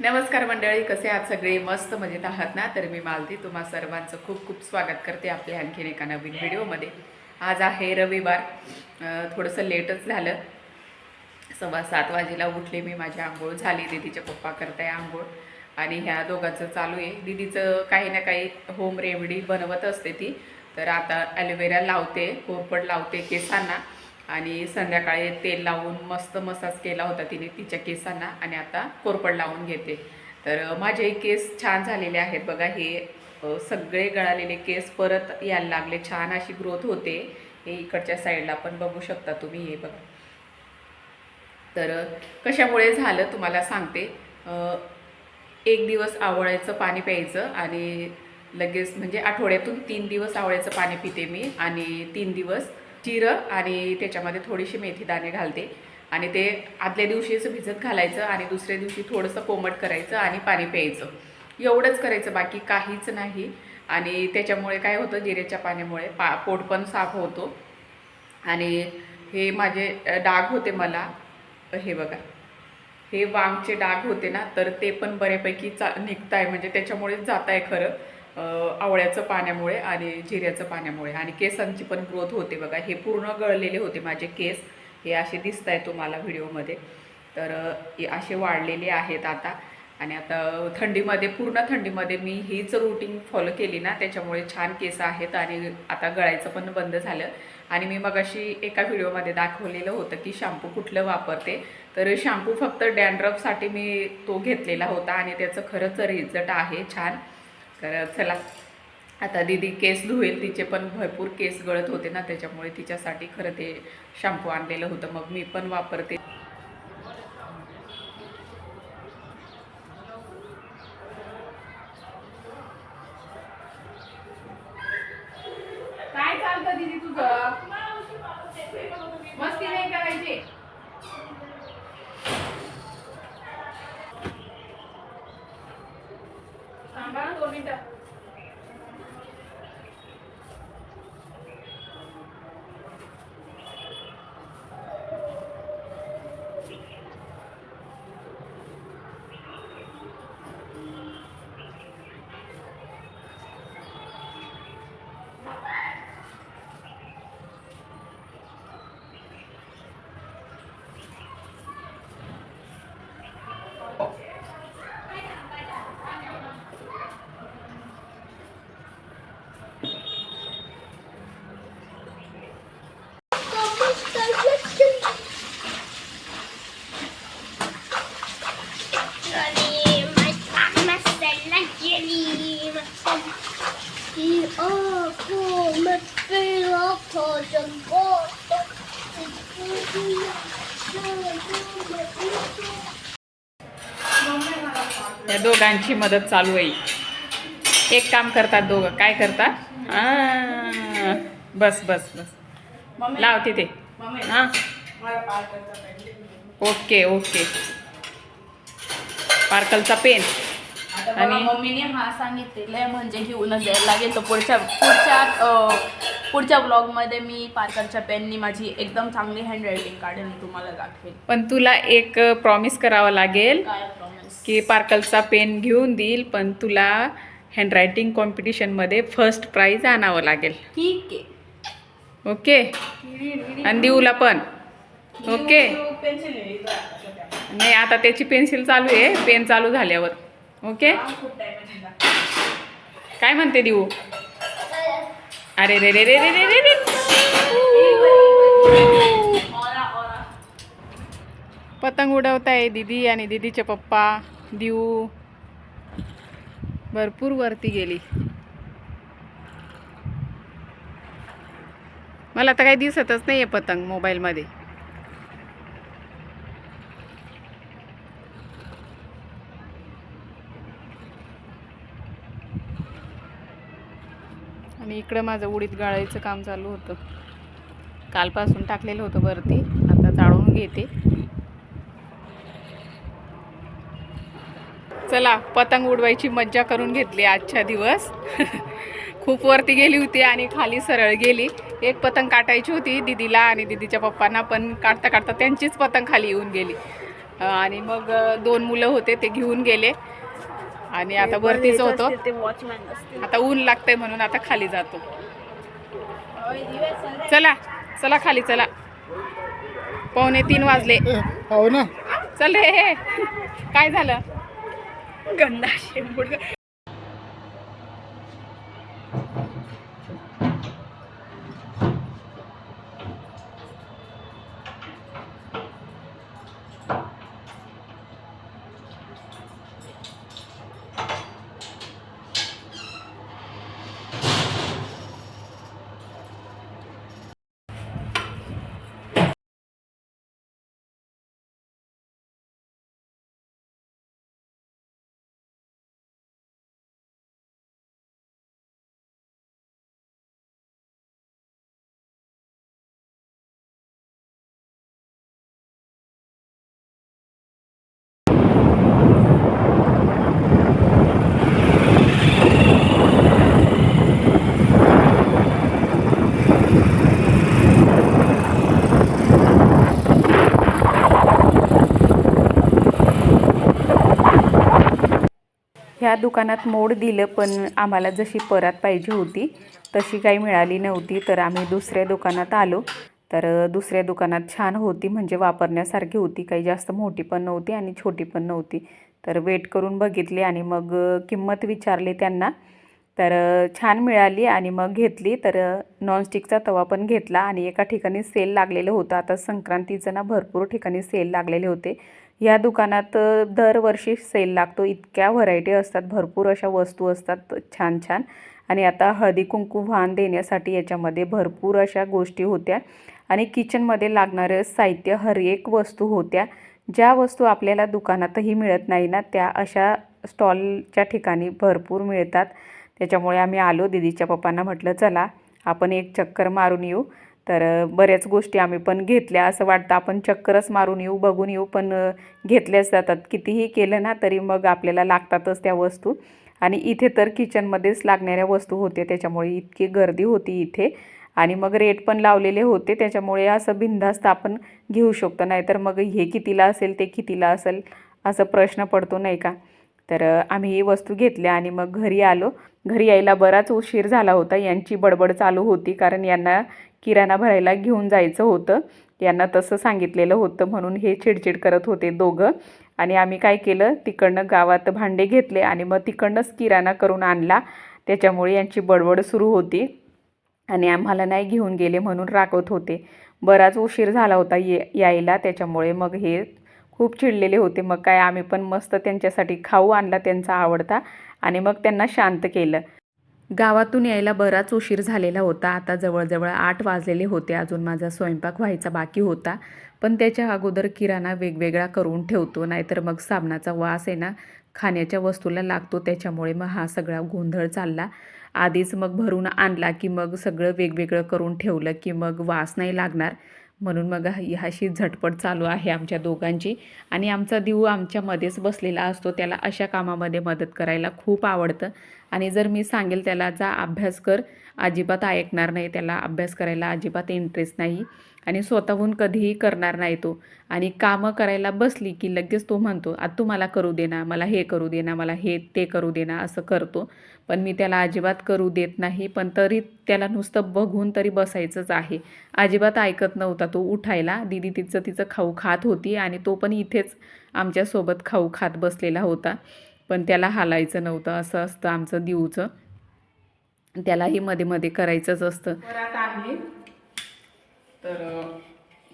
नमस्कार मंडळी कसे आहात सगळे? मस्त मजेत आहात ना? तर मी मालती. तुम्हा सर्वांचं खूप खूप स्वागत करते आपल्या आणखीन एका नवीन व्हिडिओमध्ये. आज आहे रविवार. थोडंसं लेटच झालं. सव्वा सात वाजेला उठले मी. माझी आंघोळ झाली. दिदीच्या पप्पा करताय आंघोळ. आणि ह्या दोघांचं चालू आहे. दीदीचं काही ना काही होम रेमेडी बनवत असते ती. तर आता ॲलोवेरा लावते कोरपड लावते केसांना. आणि संध्याकाळी तेल लावून मस्त मसाज केला होता तिने तिच्या केसांना आणि आता कोरपड लावून घेते. तर माझे केस छान झालेले आहेत बघा हे सगळे गळालेले केस परत यायला लागले. छान अशी ग्रोथ होते. हे इकडच्या साईडला पण बघू शकता तुम्ही हे बघा. तर कशामुळे झालं तुम्हाला सांगते. एक दिवस आवळ्याचं पाणी प्यायचं आणि लगेच म्हणजे आठवड्यातून तीन दिवस आवळ्याचं पाणी पिते मी आणि तीन दिवस जिरं आणि त्याच्यामध्ये थोडीशी मेथी दाणे घालते. आणि ते आदल्या दिवशीच भिजत घालायचं आणि दुसऱ्या दिवशी थोडंसं कोमट करायचं आणि पाणी प्यायचं. एवढंच करायचं बाकी काहीच नाही. आणि त्याच्यामुळे काय होतं जिऱ्याच्या पाण्यामुळे पा पोट पण साफ होतो. आणि हे माझे डाग होते मला. हे बघा. हे वांगचे डाग होते ना तर ते पण बऱ्यापैकी चा निघत आहे म्हणजे त्याच्यामुळेच जात आहे खरं. आवळ्याचं पाण्यामुळे आणि जिऱ्याचं पाण्यामुळे. आणि केसांची पण ग्रोथ होते बघा. हे पूर्ण गळलेले होते माझे केस. हे असे दिसत आहे तुम्हाला व्हिडिओमध्ये. तर हे असे वाढलेले आहेत आता. आणि आता थंडीमध्ये पूर्ण थंडीमध्ये मी हीच रुटीन फॉलो केली ना त्याच्यामुळे छान केस आहेत आणि आता गळायचं पण बंद झालं. आणि मी मगाशी एका व्हिडिओमध्ये दाखवलेलं होतं की शॅम्पू कुठलं वापरते. तर शॅम्पू फक्त डॅन्ड्रफसाठी मी तो घेतलेला होता आणि त्याचं खरंच रिझल्ट आहे छान. तर चला. आता दीदी केस धुवेल तिचे पण भरपूर केस गळत होते ना त्याच्यामुळे तिच्यासाठी खरं ते शॅम्पू आणलेलं होतं. मग मी पण वापरते काय चालतं दीदी तुझं मस्ती नाही करायची थांबा ना दोन मिनिटं आणि मसाला केली Oh, come pilota या दोघांची मदत चालू आहे. एक काम करतात दोघं. काय करतात? बस बस बस. लाव तिथे. हां. Okay okay. पार्कलचा पेन. आणि- मम्मीने हा सांगितलेलं आहे म्हणजे घेऊनच द्यायला लागेल. तर पुढच्या पुढच्या पुढच्या ब्लॉगमध्ये मी पार्करच्या पेननी माझी एकदम चांगली हँडरायटिंग काढेल तुम्हाला दाखवेल पण तुला एक प्रॉमिस करावं लागेल की पार्कलचा पेन घेऊन देईल पण तुला हँडरायटिंग कॉम्पिटिशनमध्ये फर्स्ट प्राईज आणावं लागेल. ठीक आहे. ओके? आणि देऊला पण. ओके? नाही आता त्याची पेन्सिल चालू आहे पेन चालू झाल्यावर. ओके? काय म्हणते देऊ? अरे रे रे रे रे रे रे रे. पतंग उडवताय दीदी आणि दीदीचे पप्पा. देऊ. भरपूर वरती गेली. मला तर काही दिसतच नाही आहे पतंग मोबाईलमध्ये. आणि इकडं माझं उडीत गाळायचं काम चालू होतं. कालपासून टाकलेलं होतं वरती. आता जाळून घेते. चला पतंग उडवायची मज्जा करून घेतली आजच्या दिवस. खूप वरती गेली होती आणि खाली सरळ गेली. एक पतंग काटायची होती दिदीला आणि दिदीच्या पप्पांना पण काढता काढता त्यांचीच पतंग खाली येऊन गेली. आणि मग दोन मुलं होते ते घेऊन गेले. आणि आता वरतीच होतो ते वॉचमॅन असतील. आता ऊन लागतंय म्हणून आता खाली जातो. चला चला खाली चला. पावणे तीन वाजले. हो ना. चल रे. काय झालं? गंदा शेंबूड ह्या दुकानात मोड दिलं पण आम्हाला जशी परत पाहिजे होती तशी काही मिळाली नव्हती. तर आम्ही दुसऱ्या दुकानात आलो. तर दुसऱ्या दुकानात छान होती म्हणजे वापरण्यासारखी होती. काही जास्त मोठी पण नव्हती आणि छोटी पण नव्हती. तर वेट करून बघितली आणि मग किंमत विचारली त्यांना. तर छान मिळाली आणि मग घेतली. तर नॉनस्टिकचा तवा पण घेतला आणि एका ठिकाणी सेल लागलेलं होतं. आता संक्रांतीचं ना भरपूर ठिकाणी सेल लागलेले होते. या दुकानात दरवर्षी सेल लागतो. इतक्या व्हरायटी असतात भरपूर अशा वस्तू असतात छान छान. आणि आता हळदी कुंकू वाहन देण्यासाठी याच्यामध्ये भरपूर अशा गोष्टी होत्या. आणि किचनमध्ये लागणारं साहित्य हर एक वस्तू होत्या. ज्या वस्तू आपल्याला दुकानातही मिळत नाही ना त्या अशा स्टॉलच्या ठिकाणी भरपूर मिळतात. त्याच्यामुळे आम्ही आलो दिदीच्या पप्पांना म्हटलं चला आपण एक चक्कर मारून येऊ. तर बऱ्याच गोष्टी आम्ही पण घेतल्या. असं वाटतं आपण चक्करच मारून येऊ बघून येऊ पण घेतल्याच जातात. कितीही केलं ना तरी मग आपल्याला लागतातच त्या वस्तू. आणि इथे तर किचनमध्येच लागणाऱ्या वस्तू होत्या. त्याच्यामुळे इतकी गर्दी होती इथे. आणि मग रेट पण लावलेले होते. त्याच्यामुळे असं बिनधास्त आपण घेऊ शकतो. नाहीतर मग हे कितीला असेल ते कितीला असेल असं प्रश्न पडतो नाही का? तर आम्ही ही वस्तू घेतल्या आणि मग घरी आलो. घरी यायला बराच उशीर झाला होता. यांची बडबड चालू होती. कारण यांना किराणा भरायला घेऊन जायचं होतं. यांना तसं सांगितलेलं होतं म्हणून हे चिडचिड करत होते दोघं. आणि आम्ही काय केलं? तिकडनं गावात भांडे घेतले आणि मग तिकडनंच किराणा करून आणला. त्याच्यामुळे यांची बडबड सुरू होती. आणि आम्हाला नाही घेऊन गेले म्हणून रागवत होते. बराच उशीर झाला होता ये यायला. त्याच्यामुळे मग हे खूप चिडलेले होते. मग काय आम्ही पण मस्त त्यांच्यासाठी खाऊ आणला त्यांचा आवडता. आणि मग त्यांना शांत केलं. गावातून यायला बराच उशीर झालेला होता. आता जवळजवळ आठ वाजलेले होते. अजून माझा स्वयंपाक व्हायचा बाकी होता. पण त्याच्या अगोदर किराणा वेगवेगळा करून ठेवतो. नाहीतर मग साबणाचा वास आहे ना खाण्याच्या वस्तूला लागतो. त्याच्यामुळे मग हा सगळा गोंधळ चालला. आधीच मग भरून आणला की मग सगळं वेगवेगळं करून ठेवलं की मग वास नाही लागणार. म्हणून मग ह्याशी झटपट चालू आहे आमच्या दोघांची. आणि आमचा दिऊ आमच्यामध्येच बसलेला असतो. त्याला अशा कामामध्ये मदत करायला खूप आवडतं. आणि जर मी सांगेल त्याला जा अभ्यास कर. अजिबात ऐकणार नाही. त्याला अभ्यास करायला अजिबात इंटरेस्ट नाही. आणि स्वतःहून कधीही करणार नाही तो. आणि कामं करायला बसली की लगेच तो म्हणतो आ तू मला करू देना मला हे करू देना मला हे ते करू देना असं करतो. पण मी त्याला अजिबात करू देत नाही पण तरी त्याला नुसतं बघून तरी बसायचंच आहे. अजिबात ऐकत नव्हता तो उठायला. दिदी तिचं तिचं खाऊ खात होती आणि तो पण इथेच आमच्यासोबत खाऊ खात बसलेला होता. पण त्याला हालायचं नव्हतं असं असतं आमचं दिवचं. त्यालाही मध्ये मध्ये करायचंच असतं. तर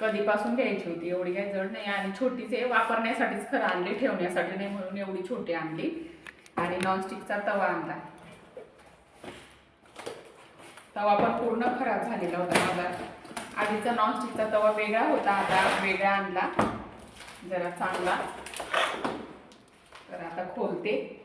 कधीपासून घ्यायची होती एवढी काही जड नाही आणि छोटीच आहे वापरण्यासाठीच खरं आणली ठेवण्यासाठी नाही म्हणून एवढी छोटी आणली. आणि नॉनस्टिकचा तवा आणला. तवा पण पूर्ण खराब झालेला होता माझा. आधीचा नॉनस्टिकचा तवा वेगळा होता आता वेगळा आणला. जरा चांगला. तर आता खोलते.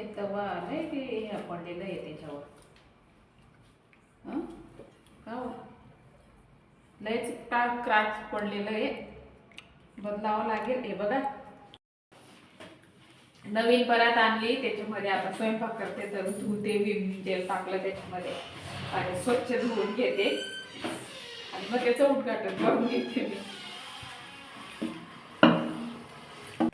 हे तवा आहे की हे? आपणलेलं आहे त्याच्यावर हो? लयच का क्राच पडलेलं आहे? बदलावं लागेल हे बघा. नवीन परत आणली त्याच्यामध्ये आता स्वयंपाक करते तर धुते विम तेल टाकलं त्याच्यामध्ये. आणि स्वच्छ धुवून घेते. आणि मग त्याचं उद्घाटन करून घेते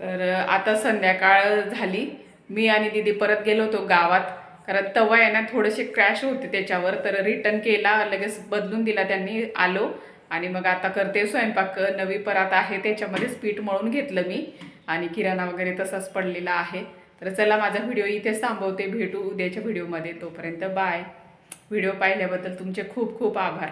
तर आता संध्याकाळ झाली. मी आणि दीदी परत गेलो होतो गावात. कारण तवा आहे ना थोडेसे क्रॅश होते त्याच्यावर तर रिटर्न केला लगेच बदलून दिला त्यांनी आलो. आणि मग आता करते स्वयंपाक नवी परात आहे त्याच्यामध्येच पीठ मळून घेतलं मी. आणि किराणा वगैरे तसाच पडलेला आहे. तर चला माझा व्हिडिओ इथेच थांबवते. भेटू उद्याच्या व्हिडिओमध्ये तोपर्यंत बाय व्हिडिओ पाहिल्याबद्दल तुमचे खूप खूप आभार.